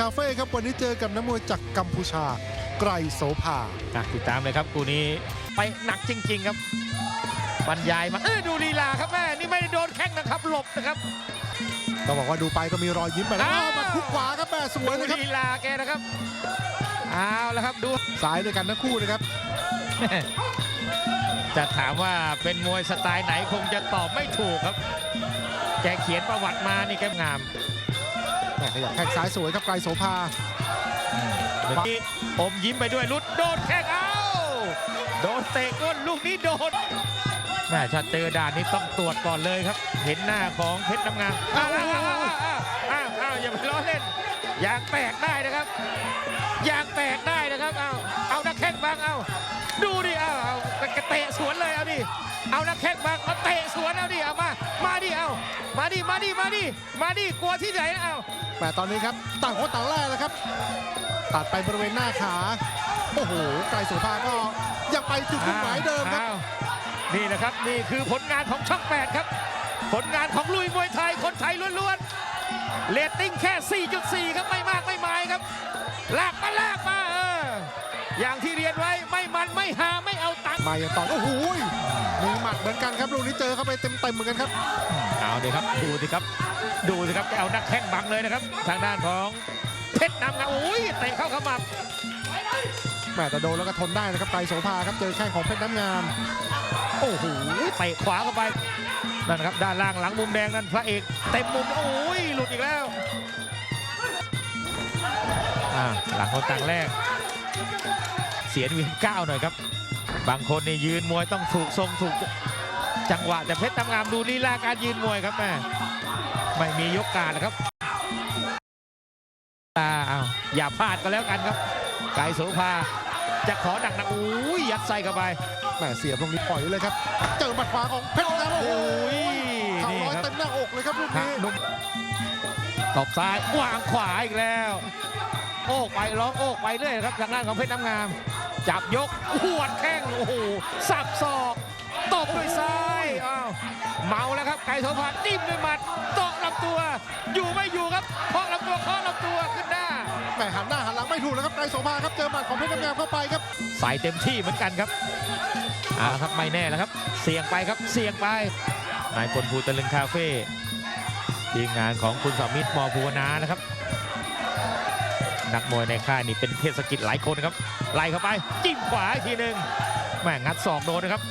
คาเฟ่ครับวันนี้เจอกับนักมวยจากกัมพูชา ไกรโสภาอะติดตามเลยครับคู่นี้ไปหนักจริง ๆ ครับบรรยายมาเออดูลีลาครับแม่นี่ไม่ได้โดนแข้งนะครับหลบนะครับต้องบอกว่าดูไปก็มีรอยยิ้มไปแล้วอ้าวอ้าวมาทุกขวาครับแม่สวยดูเลยครับลีลาแกนะครับเอาแล้วครับดูสายด้วยกันทั้งคู่นะครับจะถามว่าเป็นมวยสไตล์ไหนคงจะตอบไม่ถูกครับ แกเขียนประวัติมานี่แกงามแม่ ขยับแข้งซ้ายสวยครับไกรโสภาเมื่อกี้อมยิ้มไปด้วยลุดโดนแข้งเอ้าโดนเตะก้นลูกนี้โดนแม่ถ้าเจอด่านนี้ต้องตรวจก่อนเลยครับ เห็นหน้าของเพชรน้ำงามอ้าวอ้าวอ้าวอ้าวอ้าวอ้าวอย่าไปล้อเล่นยางแตกได้นะครับยางแตกได้นะครับเอาเอานักแข้งบางเอาดูดิเอาเอากระเตะสวนเลยเอาดิเอานักแข้งบางมาเตะสวนเอาดิเอามามาดิเอามาดิมาดิมาดิมาดิกลัวที่ไหนเอา แต่ตอนนี้ครับต่างคนต่างแรกแล้วครับ ตัดไปบริเวณหน้าขา โอ้โหไกรโสภาก็ยังไปจุดมุ่งหมายเดิมครับ อ้าวนี่แหละครับนี่คือผลงานของช่องแปดครับ ผลงานของลุยมวยไทยคนไทยล้วนๆเรตติ้งแค่ 4.4 ครับไม่มากไม่หมายครับลากมาลากมาเอออย่างที่เรียนไว้ไม่มันไม่หาไม่เอาตังค์ มาอย่างต่อโอ้โหมีหมัดเหมือนกันครับลูกนี้เจอเข้าไปเต็มๆเหมือนกันครับ เอาดิครับดูสิครับ ดูสิครับแกเอานักแข้งบังเลยนะครับ ทางด้านของเพชรนำงาโอ้ยเตะเข้าขมับแม่แต่โดนแล้วก็ทนได้นะครับไกรโสภาครับเจอแข้งของเพชรน้ำงาม โอ้โหเตะขวาเข้าไปนั่นนะครับด้านล่างหลังมุมแดงนั่นพระเอกเต็มมุมโอ้ยหลุดอีกแล้วอ่าหลังคนต่างแรก เสียนเวียนก้าวหน่อยครับ บางคนนี่ยืนมวยต้องถูกทรงถูก จังหวะแต่เพชรตำงามดูลีลาการยืนมวยครับแม่ไม่มียกการนะครับตาอ้าวอย่าพลาดก็แล้วกันครับไก่โสภาจะขอดักนะอุ้ยยัดใส่เข้าไปแม่เสียบตรงนี้ปล่อยเลยครับ เจอหมัดขวาของเพชรน้ำงามโอ้โหโอ้ยเข่านี่ร้อยครับเต็มหน้าอกเลยครับลูกหักนี้นุ่มตบซ้ายวางขวาอีกแล้ว โอกไปร้องโอกไปเรื่อยครับทางด้านของเพชรน้ำงาม จับยกหวดแข้งโอ้โหสับศอก เมาแล้วครับไก่โสภาจิ้มด้วยหมัดตอกลำตัว อยู่ไม่อยู่ครับเคาะลำตัวเคาะลำตัวขึ้นหน้าแม่หันหน้าหันหลังไม่ถูกแล้วครับไกรโสภาครับเจอหมัดของเพชรน้ำงามเข้าไปครับใส่เต็มที่เหมือนกันครับเอาละครับไม่แน่แล้วครับ เสี่ยงไปครับเสี่ยงไปนายพลภูตะลึงคาเฟ่ทีมงานของคุณสามิตรมอภูวนานะครับ นักมวยในค่ายนี่เป็นเทศกิจหลายคนครับไล่เข้าไปจิ้มขวาอีกทีหนึ่งแม่งัดศอกโดนนะครับ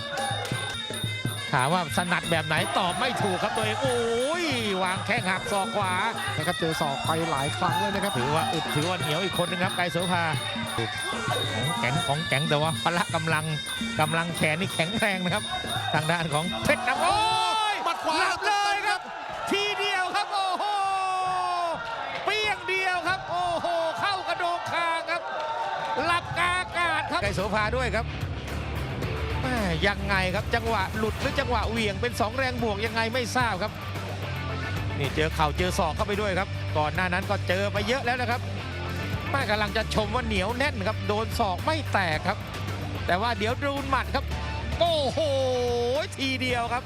ถามว่าสนัดแบบไหนตอบไม่ถูกครับตัวเองโอ้ยวางแข้งหักศอกขวานะครับเจอศอกไปหลายครั้งเลยนะครับถือว่าอึดถือว่าเหนียวอีกคนนึงครับไกรโสภาของแข็งของแข็งแต่ว่าพละกำลังกำลังแขนนี่แข็งแรงนะครับ ทางด้านของเพชรน้ำโอ้ยหมัดขวาหลับเลยครับ ทีเดียวครับโอ้โหเปี้ยงเดียวครับ โอ้โหเข้ากระโดงคางครับหลับกลางอากาศครับไกรโสภาด้วยครับแม่ยังไงครับจังหวะหลุดหรือจังหวะเหวี่ยงเป็นสองแรงบวกยังไงไม่ทราบครับนี่เจอเข่าเจอศอกเข้าไปด้วยครับ ก่อนหน้านั้นก็เจอไปเยอะแล้วนะครับแม่กำลังจะชมว่าเหนียวแน่นครับ โดนศอกไม่แตกครับ แต่ว่าเดี๋ยวดูหมัดครับ โอ้โหทีเดียวครับ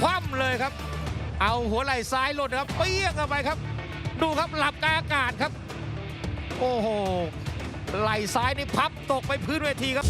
คว่ำเลยครับ เอาหัวไหล่ซ้ายหล่นครับเปี้ยงเข้าไปครับ ดูครับหลับกาอากาศครับ โอ้โหไหล่ซ้ายนี่พับตกไปพื้นเวทีครับ